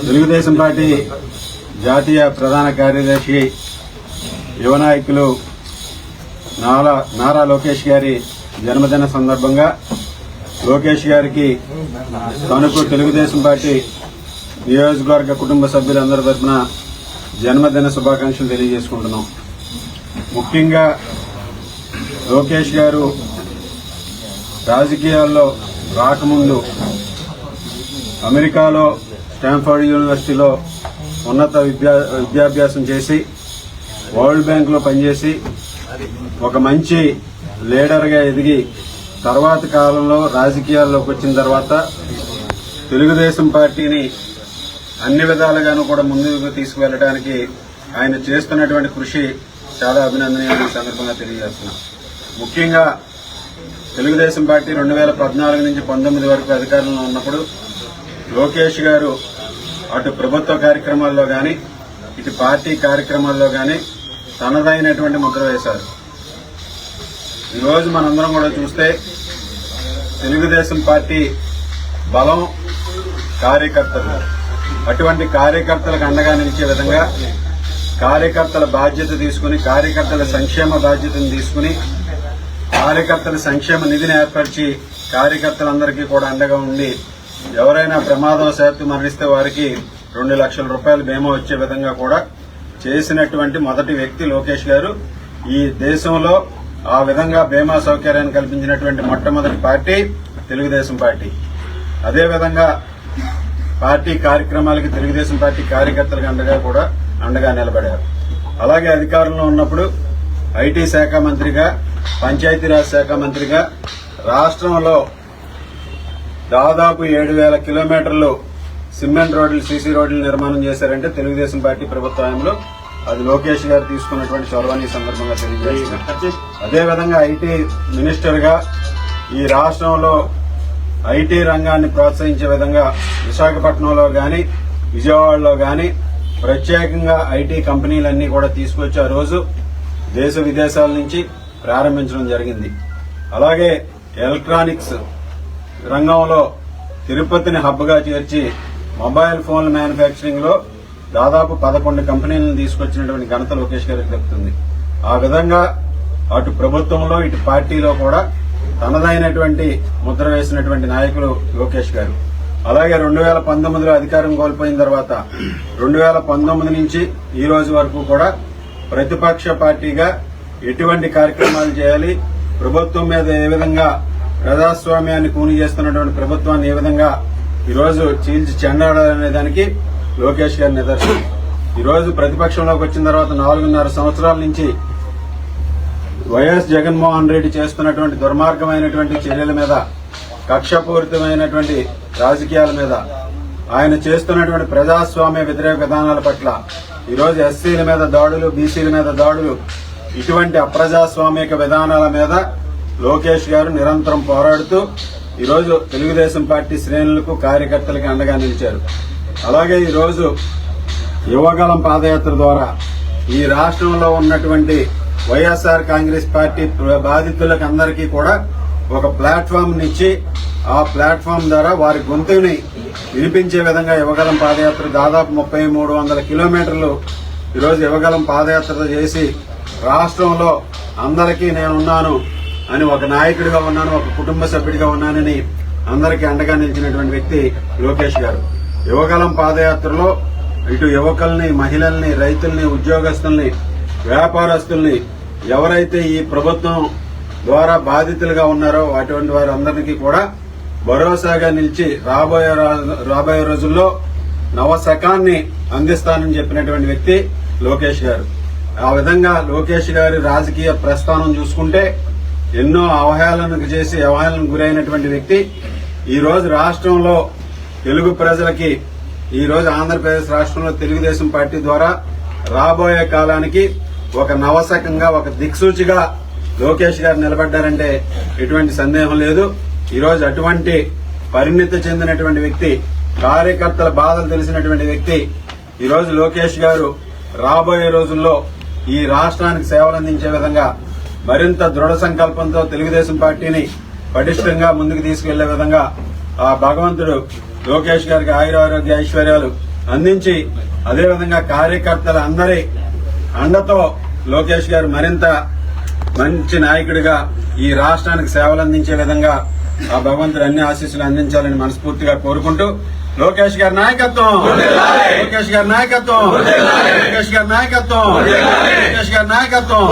Telugu Desam party జాతీయ ప్రధాన కార్యదర్శి యువ నాయకులు నారా నారా లోకేష్ గారి జన్మదిన సందర్భంగా లోకేష్ గారికి తణుకు తెలుగుదేశం పార్టీ నియోజకవర్గ కుటుంబ సభ్యులందరి తరఫున జన్మదిన శుభాకాంక్షలు తెలియజేసుకుంటున్నాం. ముఖ్యంగా లోకేష్ గారు రాజకీయాల్లో రాకముందు అమెరికాలో స్టాన్ఫర్డ్ యూనివర్సిటీలో ఉన్నత విద్యా విద్యాభ్యాసం చేసి వరల్డ్ బ్యాంకులో పనిచేసి ఒక మంచి లీడర్గా ఎదిగి తర్వాత కాలంలో రాజకీయాల్లోకి వచ్చిన తర్వాత తెలుగుదేశం పార్టీని అన్ని విధాలుగాను కూడా ముందుకు తీసుకువెళ్ళడానికి ఆయన చేస్తున్నటువంటి కృషి చాలా అభినందనీయమైన సందర్భంగా తెలియజేస్తున్నాం. ముఖ్యంగా తెలుగుదేశం పార్టీ రెండు వేల పద్నాలుగు నుంచి పంతొమ్మిది వరకు అధికారంలో ఉన్నప్పుడు లోకేష్ గారు అటు ప్రభుత్వ కార్యక్రమాల్లో కానీ ఇటు పార్టీ కార్యక్రమాల్లో కానీ తనదైనటువంటి ముద్ర వేశారు. ఈరోజు మనందరం కూడా చూస్తే తెలుగుదేశం పార్టీ బలం కార్యకర్తలు. అటువంటి కార్యకర్తలకు అండగా నిలిచే విధంగా కార్యకర్తల బాధ్యత తీసుకుని కార్యకర్తల సంక్షేమ బాధ్యతను తీసుకుని కార్యకర్తల సంక్షేమ నిధిని ఏర్పరిచి కార్యకర్తలందరికీ కూడా అండగా ఉండి ఎవరైనా ప్రమాదవశాత్తు మరణిస్తే వారికి రెండు లక్షల రూపాయలు బీమా వచ్చే విధంగా కూడా చేసినటువంటి మొదటి వ్యక్తి లోకేష్ గారు ఈ దేశంలో ఆ విధంగా బీమా సౌకర్యాన్ని కల్పించినటువంటి మొట్టమొదటి పార్టీ తెలుగుదేశం పార్టీ. అదేవిధంగా పార్టీ కార్యక్రమాలకి తెలుగుదేశం పార్టీ కార్యకర్తలకు అండగా కూడా అండగా నిలబడారు. అలాగే అధికారంలో ఉన్నప్పుడు ఐటీ శాఖ మంత్రిగా పంచాయతీరాజ్ శాఖ మంత్రిగా రాష్ట్రంలో దాదాపు ఏడు వేల కిలోమీటర్లు సిమెంట్ రోడ్లు సీసీ రోడ్లు నిర్మాణం చేశారంటే తెలుగుదేశం పార్టీ ప్రభుత్వంలో అది లోకేష్ గారు తీసుకున్నటువంటి చొరవని సందర్భంగా తెలియజేస్తున్నారు అదేవిధంగా ఐటీ మినిస్టర్గా ఈ రాష్ట్రంలో ఐటీ రంగాన్ని ప్రోత్సహించే విధంగా విశాఖపట్నంలో కానీ విజయవాడలో కానీ ప్రత్యేకంగా ఐటీ కంపెనీలన్నీ కూడా తీసుకొచ్చి ఆ రోజు దేశ విదేశాల నుంచి ప్రారంభించడం జరిగింది. అలాగే ఎలక్ట్రానిక్స్ రంగంలో తిరుపతిని హబ్గా చేర్చి మొబైల్ ఫోన్ మ్యానుఫ్యాక్చరింగ్లో దాదాపు పదకొండు కంపెనీలను తీసుకొచ్చినటువంటి ఘనత లోకేష్ గారికి దక్కుతుంది. ఆ విధంగా అటు ప్రభుత్వంలో ఇటు పార్టీలో కూడా తనదైనటువంటి ముద్ర వేసినటువంటి నాయకులు లోకేష్ గారు. అలాగే రెండు వేల పంతొమ్మిదిలో అధికారం కోల్పోయిన తర్వాత రెండు వేల పంతొమ్మిది నుంచి ఈ రోజు వరకు కూడా ప్రతిపక్ష పార్టీగా ఎటువంటి కార్యక్రమాలు చేయాలి? ప్రభుత్వం మీద ఏ విధంగా ప్రజాస్వామ్యాన్ని కూని చేస్తున్నటువంటి ప్రభుత్వాన్ని ఏ విధంగా ఈరోజు చీల్చి చెండాడాలనే దానికి లోకేష్ గారి నిదర్శనం. ఈరోజు ప్రతిపక్షంలోకి వచ్చిన తర్వాత నాలుగున్నర సంవత్సరాల నుంచి వైఎస్ జగన్మోహన్ రెడ్డి చేస్తున్నటువంటి దుర్మార్గమైనటువంటి చర్యల మీద కక్షపూరితమైనటువంటి రాజకీయాల మీద ఆయన చేస్తున్నటువంటి ప్రజాస్వామ్య వ్యతిరేక విధానాల పట్ల ఈరోజు ఎస్సీల మీద దాడులు బీసీల మీద దాడులు ఇటువంటి అప్రజాస్వామిక విధానాల మీద లోకేష్ గారు నిరంతరం పోరాడుతూ ఈరోజు తెలుగుదేశం పార్టీ శ్రేణులకు కార్యకర్తలకు అండగా నిలిచారు. అలాగే ఈరోజు యువగలం పాదయాత్ర ద్వారా ఈ రాష్ట్రంలో ఉన్నటువంటి వైఎస్ఆర్ కాంగ్రెస్ పార్టీ బాధితులకు అందరికీ కూడా ఒక ప్లాట్ఫామ్ ఇచ్చి ఆ ప్లాట్ఫామ్ ద్వారా వారి గొంతుని వినిపించే విధంగా యువగలం పాదయాత్ర దాదాపు ముప్పై మూడు వందల కిలోమీటర్లు ఈరోజు యువగలం పాదయాత్ర చేసి రాష్ట్రంలో అందరికీ నేనున్నాను అని ఒక నాయకుడిగా ఉన్నాను ఒక కుటుంబ సభ్యుడిగా ఉన్నానని అందరికీ అండగా నిలిచినటువంటి వ్యక్తి లోకేష్ గారు. యువకలం పాదయాత్రలో ఇటు యువకుల్ని మహిళల్ని రైతుల్ని ఉద్యోగస్తుల్ని వ్యాపారస్తుల్ని ఎవరైతే ఈ ప్రభుత్వం ద్వారా బాధితులుగా ఉన్నారో అటువంటి వారందరికీ కూడా భరోసాగా నిలిచి రాబోయే రా- రాబోయే రోజుల్లో నవశకాన్ని అందిస్తానని చెప్పినటువంటి వ్యక్తి లోకేష్ గారు. ఆ విధంగా లోకేష్ గారి రాజకీయ ప్రస్థానం చూసుకుంటే ఎన్నో అవహేళనకు చేసి అవహేళనకు గురైనటువంటి వ్యక్తి. ఈరోజు రాష్ట్రంలో తెలుగు ప్రజలకి ఈరోజు ఆంధ్రప్రదేశ్ రాష్ట్రంలో తెలుగుదేశం పార్టీ ద్వారా రాబోయే కాలానికి ఒక నవశకంగా ఒక దిక్సూచిగా లోకేష్ గారు నిలబడ్డారంటే ఎటువంటి సందేహం లేదు. ఈరోజు అటువంటి పరిణితి చెందినటువంటి వ్యక్తి కార్యకర్తల బాధలు తెలిసినటువంటి వ్యక్తి ఈరోజు లోకేష్ గారు రాబోయే రోజుల్లో ఈ రాష్ట్రానికి సేవలు అందించే విధంగా మరింత దృఢ సంకల్పంతో తెలుగుదేశం పార్టీని పటిష్టంగా ముందుకు తీసుకెళ్ళే విధంగా ఆ భగవంతుడు లోకేష్ గారికి ఆయురారోగ్య ఐశ్వర్యాలు అందించి అదేవిధంగా కార్యకర్తల అందరి అండతో లోకేష్ గారు మరింత మంచి నాయకుడిగా ఈ రాష్ట్రానికి సేవలు అందించే విధంగా ఆ భగవంతుడు అన్ని ఆశీస్సులు అందించాలని మనస్ఫూర్తిగా కోరుకుంటూ లోకేష్ గారి నాయకత్వం లోకేష్ గారి నాయకత్వం లోకేష్ గారి నాయకత్వం లోకేష్ గారి నాయకత్వం